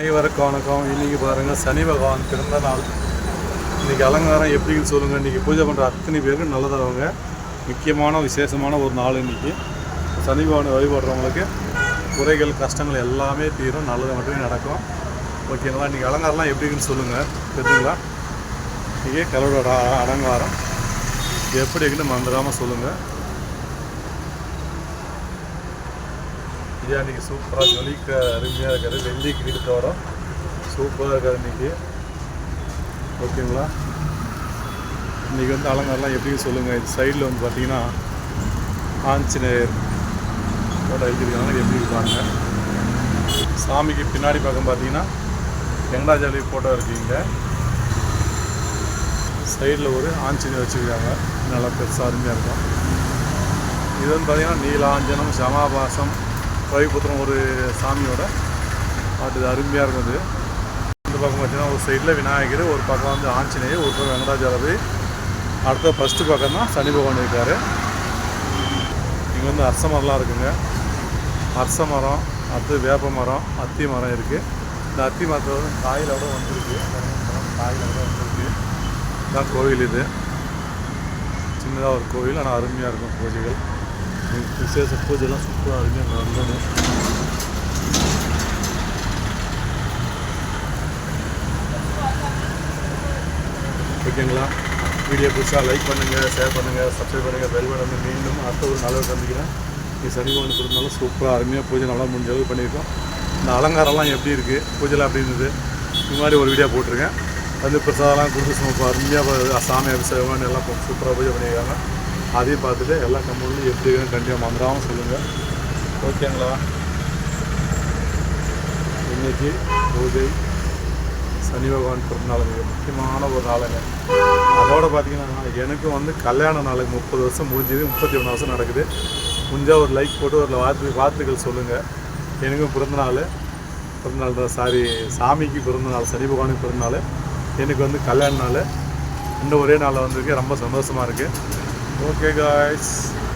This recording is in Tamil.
அனைவருக்கும் வணக்கம். இன்னைக்கு பாருங்க சனி பகவான் பிறந்த நாள். இன்னைக்கு அலங்காரம் எப்படின்னு சொல்லுங்க. இன்னைக்கு பூஜை பண்ணுற அத்தனை பேருக்கு நல்லதாகவங்க முக்கியமான விசேஷமான ஒரு நாள் இன்னைக்கு. சனி பகவானை வழிபடுறவங்களுக்கு குறைகள் கஷ்டங்கள் எல்லாமே தீரும். நல்லது மட்டுமே நடக்கும். ஓகேங்களா இன்னைக்கு அலங்காரம்லாம் எப்படின்னு சொல்லுங்க. தெரிஞ்சுங்களா? இன்னைக்கு கலோட அலங்காரம். எப்படி இருக்குன்னு மறந்துடாமல் சொல்லுங்கள் பிரியாணிக்கு சூப்பராக ஜொலிக்க அருமையாக இருக்காது வெள்ளி கிரீடத்தோட சூப்பராக இருக்காது இன்னைக்கு. ஓகேங்களா இன்றைக்கி வந்து அலங்காரம்லாம் எப்படின்னு சொல்லுங்கள் இது சைடில் வந்து பார்த்தீங்கன்னா ஆஞ்சநேயர் ஃபோட்டோ எழுதிருக்காங்க எப்படி இருக்காங்க சாமிக்கு பின்னாடி பக்கம் பார்த்தீங்கன்னா வெங்கடாஜலி ஃபோட்டோ இருக்கீங்க. சைடில் ஒரு ஆஞ்சநேயர் வச்சுருக்காங்க. நல்லா பெருசாக அருமையாக இருக்கும். இது வந்து பார்த்தீங்கன்னா நீலாஞ்சனம் சமாபாசம் ரவிபுத்திரம் ஒரு சாமியோட அது அருமையாக இருக்கும் இந்த பக்கம் பார்த்தீங்கன்னா ஒரு சைடில் விநாயகர் ஒரு பக்கம் வந்து ஆஞ்சநேயர் ஒரு பக்கம் வெங்கடாஜலபதி. அடுத்த ஃபஸ்ட்டு பக்கம் தான் சனி பகவான் இருக்கார். இங்கே வந்து அரச மரம்லாம் இருக்குங்க. அரச மரம் அடுத்து வேப்ப மரம் அத்தி மரம் இருக்குது இந்த அத்தி மரத்தில் வந்து காயிலோட வந்துருக்கு. காயிலோட வந்திருக்கு. இதுதான் கோவில் இது. சின்னதாக ஒரு கோவில் ஆனால் அருமையாக இருக்கும் பூஜைகள். விசேஷ பூஜைலாம் சூப்பராக அருமையாக வந்தது ஓகேங்களா வீடியோ பிடிச்சா லைக் பண்ணுங்கள் ஷேர் பண்ணுங்கள் சப்ஸ்கிரைப் பண்ணுங்கள் பெல் பண்ணுங்கள் மீண்டும் அடுத்த ஒரு நல்ல சந்திக்கிறேன். நீ சனிபவன் கொடுத்தாலும் சூப்பராக அருமையாக பூஜை நல்லா முடிஞ்ச அளவு பண்ணியிருக்கோம். இந்த அலங்காரம்லாம் எப்படி இருக்குது பூஜைலாம் அப்படி இருந்தது இது மாதிரி ஒரு வீடியோ போட்டிருக்கேன். வந்து பிரசாதம்லாம் கொடுத்து சும்மா அருமையாக சாமி அபிஷேகம் எல்லாம் சூப்பராக பூஜை பண்ணியிருக்காங்க. அதையும் பார்த்துட்டு எல்லா கம்பெனிலும் எப்படி இருக்குன்னு கண்டிப்பாக மறந்துடாமல் சொல்லுங்கள் ஓகேங்களா? இன்னைக்கு பூஜை சனி பகவான் பிறந்தநாள் மிக முக்கியமான ஒரு நாளுங்க. அதோட பார்த்தீங்கன்னா எனக்கும் வந்து கல்யாண நாளுக்கு முப்பது வருஷம் முடிஞ்சது முப்பத்தி ஒன்று வருஷம் நடக்குது. முடிஞ்சால் ஒரு லைக் போட்டு ஒரு வார்த்தை வார்த்தைகள் சொல்லுங்கள் எனக்கும் பிறந்தநாள். பிறந்தநாள் தான் சாரி சாமிக்கு பிறந்தநாள் சனி பகவானுக்கு பிறந்தநாள். எனக்கு வந்து கல்யாண நாள். இந்த ஒரே நாளில் வந்திருக்கு. ரொம்ப சந்தோஷமாக இருக்குது Okay, guys.